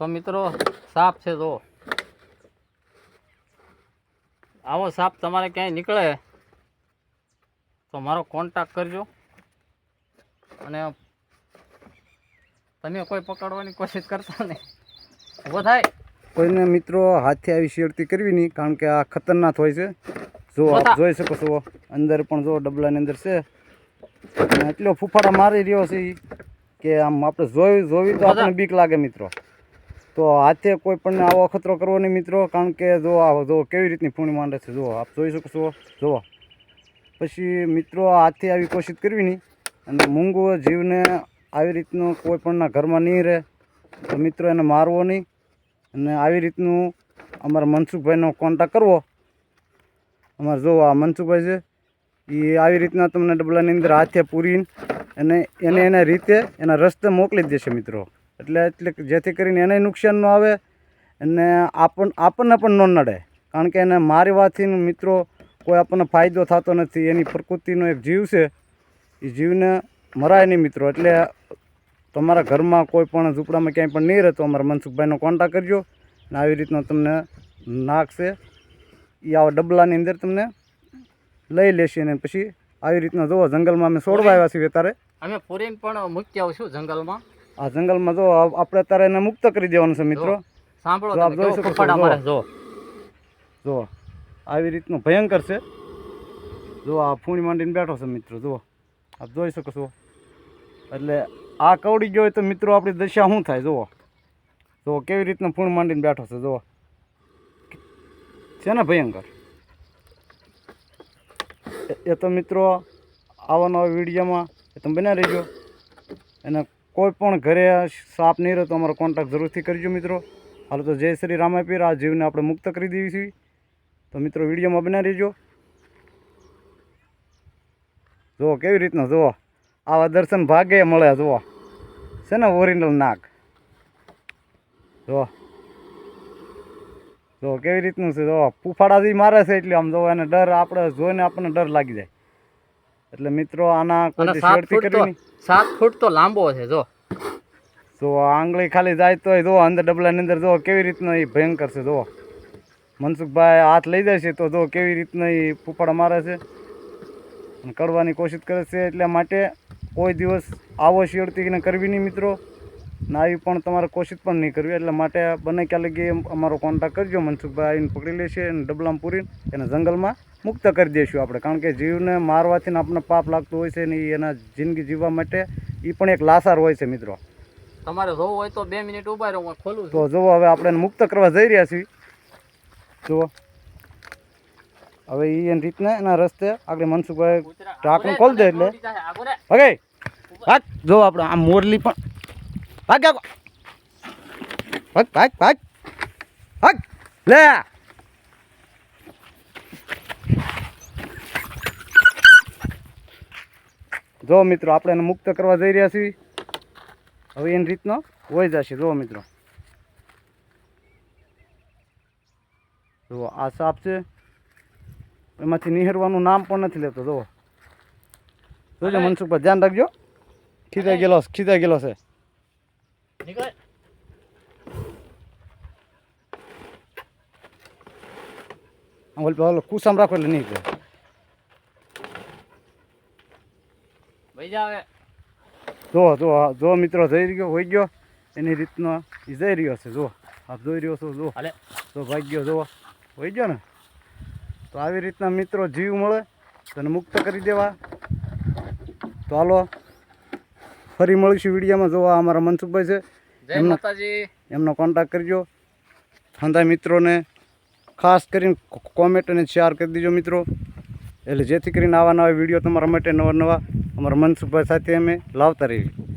તો મિત્રો સાપ છે જો આવો સાપ તમારે ક્યાંય નીકળે તો મારો કોન્ટેક કરજો. અને તમે કોઈ પકડવાની કોશિશ કરતા નહીં. ઊભો થાય. કોઈને મિત્રો હાથથી આવી શેરતી કરવી નહીં કારણ કે આ ખતરનાક હોય છે. જો આપ જોઈ શકો છો અંદર પણ જો ડબલાની અંદર છે. અને એટલો ફૂફાડા મારી રહ્યો છે કે આમ આપણે જોઈ જોવી તો આપણને બીક લાગે મિત્રો. તો હાથે કોઈ પણ આવો અખતરો કરવો નહીં મિત્રો, કારણ કે જો આ જો કેવી રીતની ફૂણી માંડે છે, જો આપ જોઈ શકશો જુઓ પછી મિત્રો હાથે આવી કોશિશ કરવી નહીં, અને મૂંગો જીવને આવી રીતનું કોઈ પણના ઘરમાં નહીં રહે, તો મિત્રો એને મારવો નહીં, અને આવી રીતનું અમારા મનસુખભાઈનો કોન્ટેક કરવો. અમારે જો આ મનસુખભાઈ છે એ આવી રીતના તમને ડબલાની અંદર હાથે પૂરીને અને એને, એના રીતે એના રસ્તે મોકલી દેશે મિત્રો. એટલે એટલે કે જેથી કરીને એને નુકસાન ન આવે અને આપણ આપણને પણ ન નડે. કારણ કે એને મારવાથી મિત્રો કોઈ આપણને ફાયદો થતો નથી. એની પ્રકૃતિનો એક જીવ છે. એ જીવને મરાય નહીં મિત્રો. એટલે તમારા ઘરમાં કોઈ પણ ઝૂંપડામાં ક્યાંય પણ નહીં રહેતો અમારા મનસુખભાઈનો કોન્ટેક્ટ કરજો અને આવી રીતનો તમને નાખશે એ આવા ડબલાની અંદર તમને લઈ લેશે અને પછી આવી રીતના જુઓ જંગલમાં અમે છોડવા આવ્યા છીએ અત્યારે. અમે ફોરેન પણ મૂકી છું જંગલમાં. આ જંગલમાં જો આપણે અત્યારે એને મુક્ત કરી દેવાનું છે મિત્રો. સાંભળો આપ જોઈ શકો છો, જો. જો. આવી રીતનું ભયંકર છે. જો આ ફૂણી માંડીને બેઠો છે મિત્રો જુઓ આપ જોઈ શકો છો. એટલે આ કવડી ગયો હોય તો મિત્રો આપણી દશા શું થાય જુઓ. જુઓ કેવી રીતનું ફૂણ માંડીને બેઠો છે જુઓ. છે ને ભયંકર? એ- તો મિત્રો આવા નવા વિડીયોમાં. એ તમે બન્યા રહેજો. અને કોઈ પણ ઘરે સાપ નહીં રહે તો અમારો કોન્ટેક્ટ જરૂરથી કરજો મિત્રો. હાલ તો જય શ્રી રામાપીર આ જીવને આપણે મુક્ત કરી દેવી છીએ તો મિત્રો, વિડીયોમાં બના રહેજો. જુઓ, કેવી રીતના, જુઓ. આવા દર્શન ભાગે મળે જુઓ. છે ને ઓરિજિનલ નાક જુઓ. જુઓ, કેવી રીતનું છે, જુઓ. ફૂફાડાથી મારે છે એટલે આમ, જુઓ, એને ડર, આપણે જોઈને આપણને ડર લાગી જાય. એટલે મિત્રો આના કોઈ સાત શેરતી ફૂટ કરવી તો નહીં? સાત ફૂટ તો લાંબો છે જો. જો આંગળી ખાલી જાય તો જો અંદર ડબલાની અંદર જો કેવી રીતનો એ ભયંકર છે જો. મનસુખભાઈ હાથ લઈ જાય છે તો જો કેવી રીતના એ ફૂફાડા મારે છે. અને કડવાની કોશિશ કરે છે એટલે માટે કોઈ દિવસ આવો શિયળતીને કરવી નહીં મિત્રો. ને આવી પણ તમારે કોશિશ પણ નહીં કરવી એટલે માટે બને ક્યાં લગી અમારો કોન્ટેક્ટ કરજો. મનસુખભાઈ આવીને પકડી લેશે અને ડબલામાં પૂરીને એને જંગલમાં મુક્ત કરી દઈશું આપણે. કારણ કે જીવને મારવાથી આપણને પાપ લાગતું હોય છે ને એના જિંદગી જીવવા માટે એ પણ એક લાસાર હોય છે મિત્રો. તમારે જોવું હોય તો બે મિનિટ ઊભા રહો હું ખોલું તો જુઓ હવે આપણે મુક્ત કરવા જઈ રહ્યા છીએ. જુઓ. હવે એ એની રીતના એના રસ્તે આગળ મનસુખભાઈ આગો ખોલી દે એટલે. ઓકે. ભાગ. જો આપણે આ મોરલી પણ. ભાગ. ભાગ ભાગ ભાગ. ભાગ. લે. જો મિત્રો આપણે એને મુક્ત કરવા જઈ રહ્યા છીએ. હવે એની રીતનો હોય જશે. જો મિત્રો. જો આ સાપ છે. એમાંથી નિહરવાનું નામ પણ નથી લેતો. જો. જોજો મનસુખભાઈ ધ્યાન રાખજો. ખીચાઈ ગયેલો ખીચાઈ ગયેલો છે. ઓલ ઓલો કુસામ રાખો એટલે નહીં કરે ભાઈ જાવ હવે. જો જો જો મિત્રો જઈ ગયો હોઈ ગયો. એની રીતનો એ જઈ રહ્યો છે જો. આપ જોઈ રહ્યો છો જો. હાલે. તો ભાગ્યો જો. હોઈ ગયો ને? તો આવી રીતના મિત્રો જીવ મળે તને મુક્ત કરી દેવા. તો હાલો ફરી મળીશું વિડીયોમાં જોવા અમારા મનસુખભાઈ છે. એમનો- એમનો કોન્ટેક્ટ કરજો. ધંધા મિત્રોને ખાસ કરીને કોમેન્ટ અને શેર કરી દેજો મિત્રો. એટલે જેથી કરીને આવા નવા વીડિયો તમારા માટે નવા નવા અમારા મનસુખભાઈ સાથે અમે લાવતા રહીએ.